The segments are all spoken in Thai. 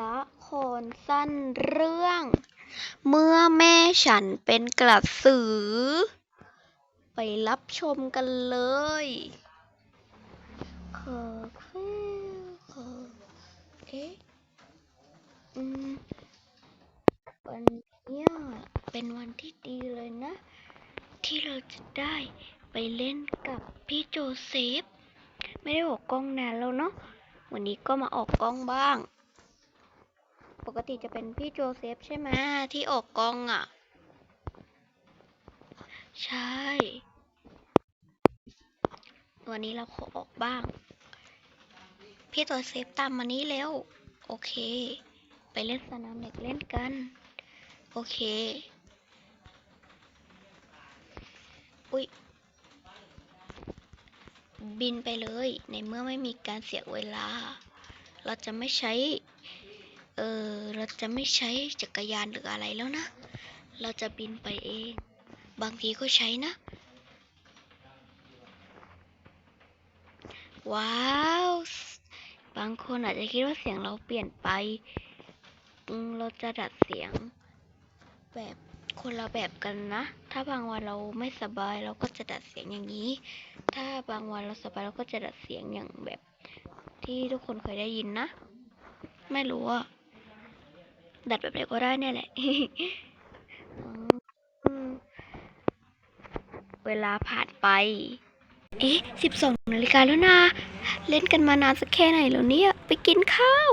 ละครสั้นเรื่อง เมื่อแม่ฉันเป็นกระสือ ไปรับชมกันเลยขอแค่ขอเอ๊ะอืมวันนี้เป็นวันที่ดีเลยนะ ที่เราจะได้ไปเล่นกับพี่โจเซฟ ไม่ได้ออกกล้องนานแล้วเนาะวันนี้ก็มาออกกล้องบ้าง ปกติจะเป็นพี่โจเซฟใช่ไหมที่ออกกล้องอะ ใช่ วันนี้เราขอออกบ้าง พี่โจเซฟตามมานี้แล้ว โอเค ไปเล่นสนามเด็กเล่นกัน โอเค อุ๊ยบินไปเลย ในเมื่อไม่มีการเสียเวลา เราจะไม่ใช้ เออ เราจะไม่ใช้จักรยานหรืออะไรแล้วนะ เราจะบินไปเอง บางทีก็ใช้นะ ว้าว บางคนอาจจะคิดว่าเสียงเราเปลี่ยนไป เราจะดัดเสียง แบบคนละแบบกันนะ ถ้าบางวันเราไม่สบายเราก็จะดัดเสียงอย่างนี้ ถ้าบางวันเราสบายเราก็จะดัดเสียงอย่างแบบที่ทุกคนเคยได้ยินนะ ไม่รู้ว่า ดัดแบบไหนก็ได้เนี่ยแหละอืมเวลาผ่านไป เอ๊ะสิบสองนาฬิกาแล้วนะ เล่นกันมานานสักแค่ไหนแล้วเนี่ย ไปกินข้าว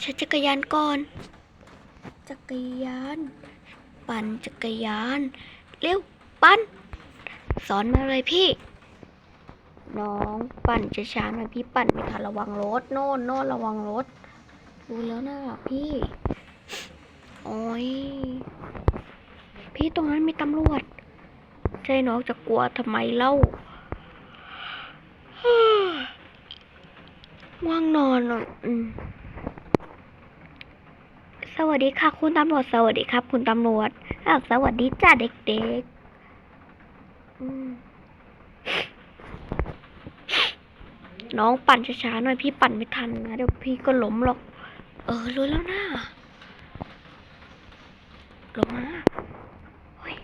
ใช้จักรยานก่อน จักรยาน ปั่นจักรยาน เร็ว ปั่น สอนมาเลยพี่ น้องปั่นจะช้าหน่อยพี่ปั่นไม่ทันระวังรถ โน่นโน่นระวังรถ ดูแล้วนะพี่ โอ้ย พี่ตรงนั้นมีตำรวจ ใจน้องจะกลัวทำไมเล่าว่างนอนอะสวัสดีค่ะ คุณตำรวจ สวัสดีครับ คุณตำรวจอ้าวสวัสดีจ้าเด็กๆ น้องปั่นช้าๆหน่อยพี่ปั่นไม่ทันนะเดี๋ยวพี่ก็ล้มหรอก เออรู้แล้วนะลงมาเฮ้ย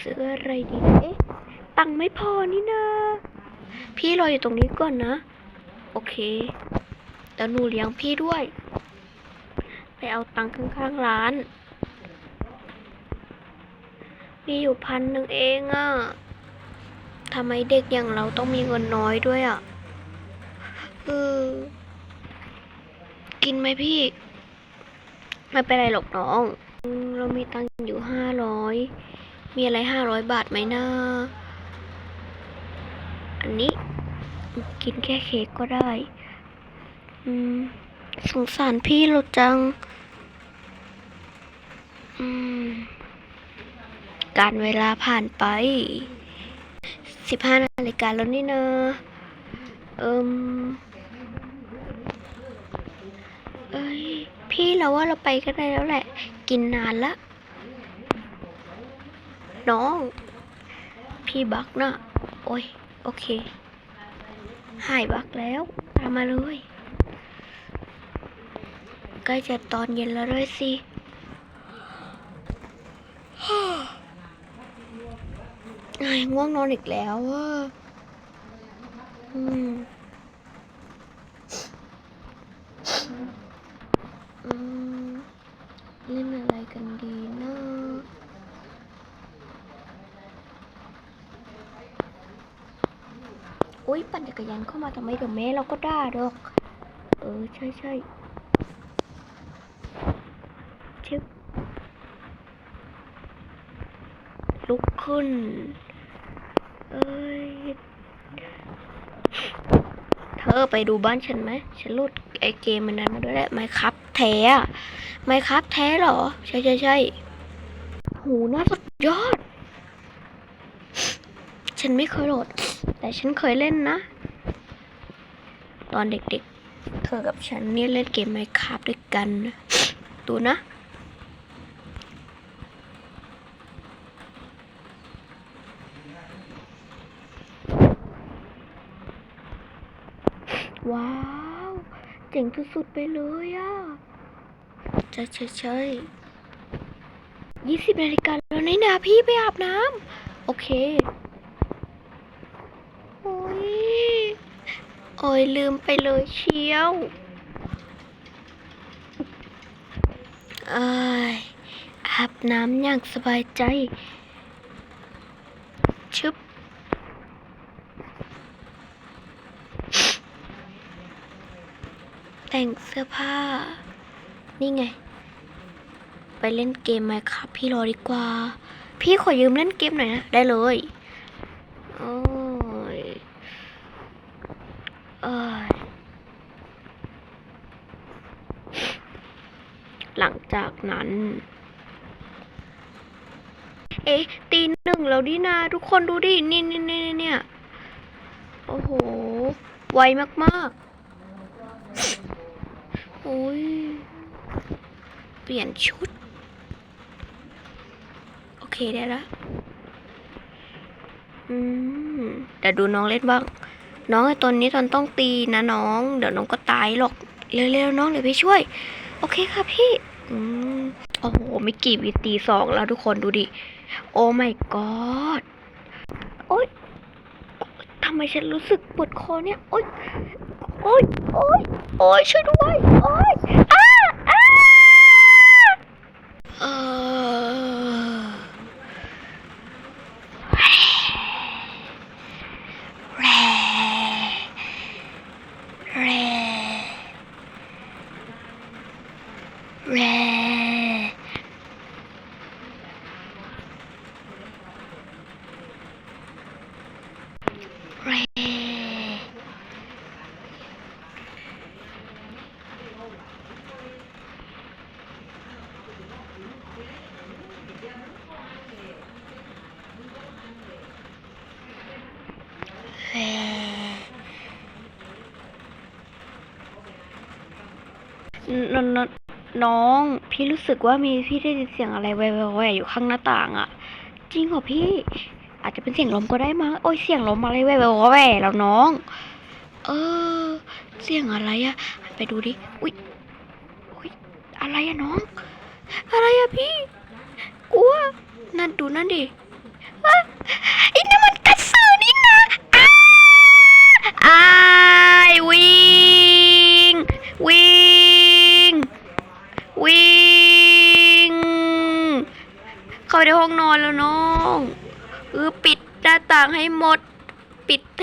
ซื้ออะไรดีเอ๊ะตังค์ไม่พอนี่นาพี่รออยู่ตรงนี้ก่อนนะ โอเคแต่หนูเลี้ยงพี่ด้วย ไปเอาตังค์ข้างๆร้าน มีอยู่พันหนึ่งเองอะ ทำไมเด็กอย่างเราต้องมีเงินน้อยด้วยอะเออกินไหมพี่ ไม่เป็นไรหรอกน้อง เรามีตังค์อยู่ห้าร้อย มีอะไรห้าร้อยบาทไหมนะ อันนี้ กินแค่เค้กก็ได้ อืม สงสารพี่เราจัง อืม การเวลาผ่านไป สิบห้านาฬิกาแล้วนี่เนอะเอิมเอ้ย พี่เราว่าเราไปก็ได้แล้วแหละ กินนานละ น้อง พี่บักนะโอ้ย โอเค หายบักแล้วตามมาเลยใกล้จะตอนเย็นแล้วด้วยสิ ง่วงนอนอีกแล้วอะอืมอืมเล่นอะไรกันดีนะอุ้ยปั่นจักรยานเข้ามาทำไมเดี๋ยวแม่เราก็ด่าดอก เออ ใช่ใช่ชิบลุกขึ้น เอ้ย เธอไปดูบ้านฉันไหม ฉันโหลดไอเกมมันนั้นมาด้วยแหละไมครับแท้ไมครับแท้เหรอ ใช่ใช่ใช่หูน่าสุดยอด ฉันไม่เคยโหลด แต่ฉันเคยเล่นนะ ตอนเด็กๆ เธอกับฉันเนี่ยเล่นเกมไมครับด้วยกันนะ ดูนะ ว้าว เจ๋งสุดๆไปเลยอะใช่ใช่ใช่ยี่สิบนาฬิกาแล้วนี่นะพี่ไปอาบน้ำโอเคโอ้ยโอ้ยลืมไปเลยเชียวอ้ยอาบน้ำอย่างสบายใจชึบ แต่งเสื้อผ้า นี่ไง ไปเล่นเกมไหมครับ พี่รอดีกว่า พี่ขอยืมเล่นเกมหน่อยนะ ได้เลยโอ้ยเอยหลังจากนั้น เอ๊ะ ตีหนึ่งแล้วดินาทุกคนดูดิ นี่นี่นี่เนี่ย โอ้โห ไวมาก ๆ อ้ย เปลี่ยนชุด โอเคได้ละอืมเดี๋ยวดูน้องเล่นบ้าง น้องไอ้ตอนนี้ตอนต้องตีนะน้อง เดี๋ยวน้องก็ตายหรอก เร็วๆน้องเดี๋ยวพี่ช่วย โอเคค่ะพี่อืมโอ้โหไม่กี่วิตีสองแล้วทุกคนดูดิ โอ้ my god โอ๊ยทำไมฉันรู้สึกปวดคอเนี่ย โอ๊ย โอ๊ยโอ๊ยโอ๊ยช่วยด้วยโอ๊ยอ้าอ้าเออแร่แร่แร่แร่แร่ นนน้อง พี่รู้สึกว่ามีพี่ได้ยินเสียงอะไรแววๆอยู่ข้างหน้าต่างอะจริงเหรอพี่ อาจจะเป็นเสียงลมก็ได้มั้งโอ้ยเสียงลมอะไรแววๆแววแล้วน้อง เออ เสียงอะไรอะ ไปดูดิอุ้ยอุ้ยอะไรอะน้อง อะไรอะพี่กลัวนั่นดูนั่นดิ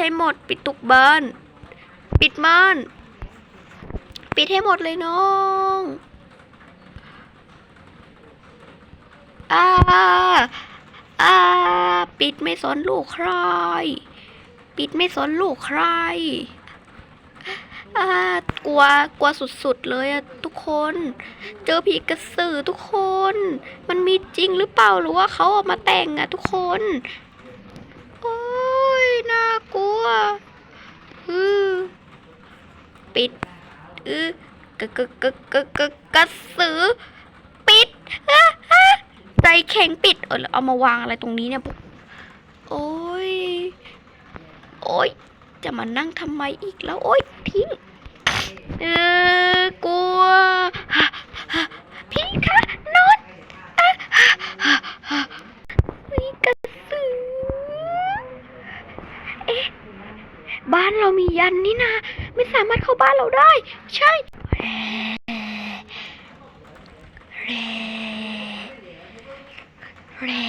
ให้หมด ปิดทุกเบ้านปิดม่านปิดให้หมดเลยน้องอ่าอ่าปิดไม่สนลูกใคร ปิดไม่สนลูกใครอ่ากลัวกลัวสุดๆเลยอะทุกคน เจอผีกระสือทุกคน มันมีจริงหรือเปล่าหรือว่าเขาเอามาแต่งอะทุกคน น่ากลัวอือปิดอือกะกะกะกะกะกระสือ ปิดใจแข็งปิด เออเอามาวางอะไรตรงนี้เนี่ยโอ้ย โอ้ย จะมานั่งทำไมอีกแล้ว โอ้ยทิ้ง เออกลัว พี่คะนอนอะมีกระสือ เอ๊ะ บ้าน เรามียันนี่นะ ไม่สามารถเข้าบ้านเราได้ ใช่แร่แร่แร่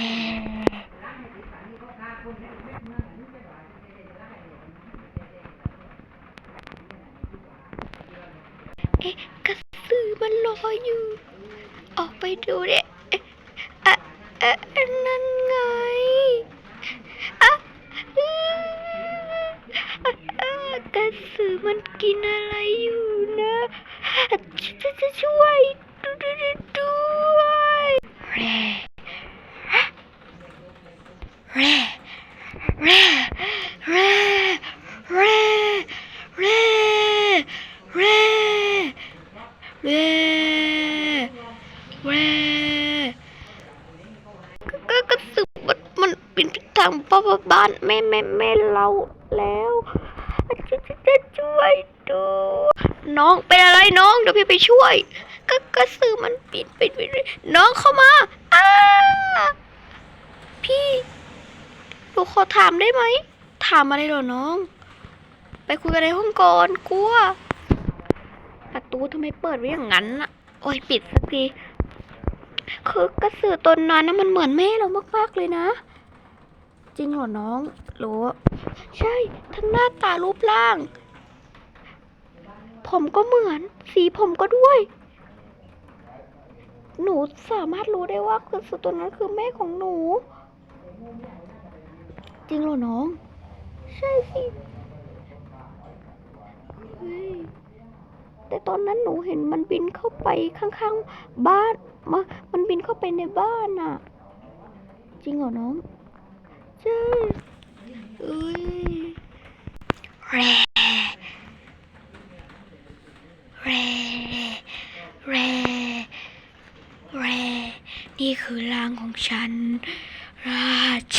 เอ๊ะกระสือมันรอยอยู่ ออกไปดูเด็เอ๊ะอะอะอะนั่นไง กระสือมันกินอะไรอยู่นะจะจะช่วยดูดูดูด้วยแร่แร่แร่แร่แร่แร่แร่แร่แร่ก็กระสือมันมันเป็นทางพ่อบ้านแม่แม่แม่เราแล้ว ช่วยดด้วยน้องเป็นอะไรน้องเดี๋ยวพี่ไปช่วย ก็กระสือมันปิดปิดปิดน้องเข้ามาอ้าพี่หนูขอถามได้ไหมถามอะไรเหรอน้อง ไปคุยกันในห้องก่อนกลัวประตูทำไมเปิดไว้อย่างนั้นน่ะ โอ้ยปิดสักทีคือกระสือตนนั้นนะมันเหมือนแม่เรามากๆเลยนะ จริงเหรอน้องรู้ใช่ ทั้งหน้าตารูปร่าง ผมก็เหมือน สีผมก็ด้วย หนูสามารถรู้ได้ว่ากระสือตัวนั้นคือแม่ของหนู จริงเหรอน้อง ใช่สิแต่ตอนนั้นหนูเห็นมันบินเข้าไปข้างๆบ้านมามันบินเข้าไปในบ้านน่ะ จริงเหรอน้องใช่เอ้ย แร่แร่แร่แร่นี่คือร่างของฉัน ราช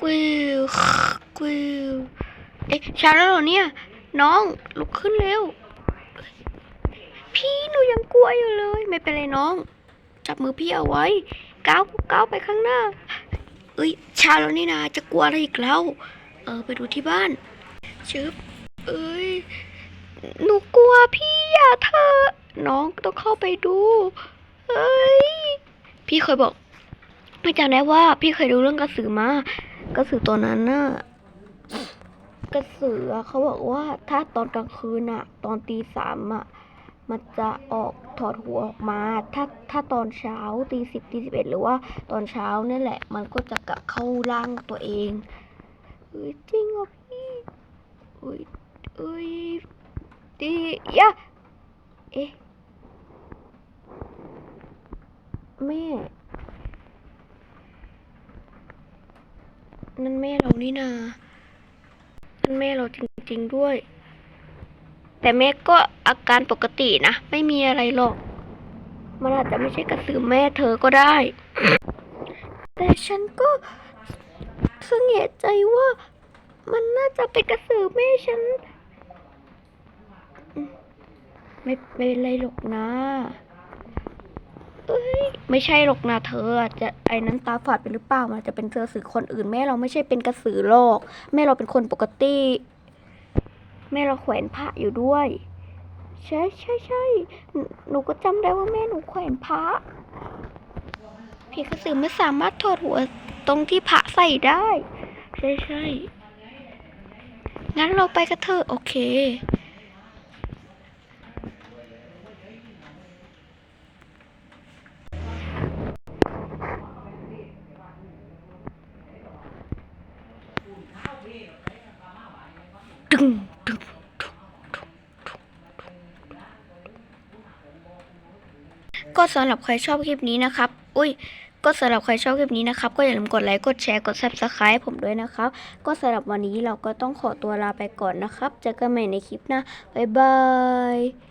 กิวกิวเอ๊ะช้าแล้วเหรอเนี่ย น้องลุกขึ้นเร็ว พี่หนูยังกลัวอยู่เลย ไม่เป็นไรน้อง จับมือพี่เอาไว้ก้าวก้าวไปข้างหน้า เอ้ยชาแล้วนี่นาจะกลัวอะไรอีกแล้ว เออไปดูที่บ้านชึบเอ้ย หนูกลัวพี่อย่าเธอะน้องต้องเข้าไปดู เอ้ย พี่เคยบอกไม่จำได้ว่าพี่เคยดูเรื่องกระสือมากระสือตัวนั้นน่ะกระสือเขาบอกว่าถ้าตอนกลางคืนอะตอนตีสามอะมันจะออกถอดหัวออกมา ถ้าถ้าตอนเช้าตีสิบตีสิบเอ็ดหรือว่าตอนเช้านี่แหละ มันก็จะกลับเข้าร่างตัวเองเฮ้ยจริงเหรอพี่เฮ้ยเอ้ย ดียะเอ๊ะแม่ นั่นแม่เรานี่นา นั่นแม่เราจริง ๆด้วย แต่แม่ก็อาการปกตินะ ไม่มีอะไรหรอก มันอาจจะไม่ใช่กระสือแม่เธอก็ได้ แต่ฉันก็สังเกตใจว่ามันน่าจะเป็นกระสือแม่ฉัน ไม่เป็นไรหรอกนะเอ้ยไม่ใช่หรอกนะเธออาจจะไอ้นั้นตาฝาดไปหรือเปล่ามันจะเป็นกระสือคนอื่นแม่เราไม่ใช่เป็นกระสือหรอกแม่เราเป็นคนปกติ แม่เราแขวนพระอยู่ด้วย ใช่ใช่ใช่หนูก็จำได้ว่าแม่หนูแขวนพระพี่กระสือไม่สามารถถอดหัวตรงที่พระใส่ได้ ใช่ใช่งั้นเราไปกันเถอะโอเค ตึงตึงก็สำหรับใครชอบคลิปนี้นะครับ อุ้ย ก็สำหรับใครชอบคลิปนี้นะครับ ก็อย่าลืมกดไลค์ กดแชร์ กด subscribe ผมด้วยนะครับ ก็สำหรับวันนี้เราก็ต้องขอตัวลาไปก่อนนะครับ เจอกันใหม่ในคลิปหน้า บ๊ายบาย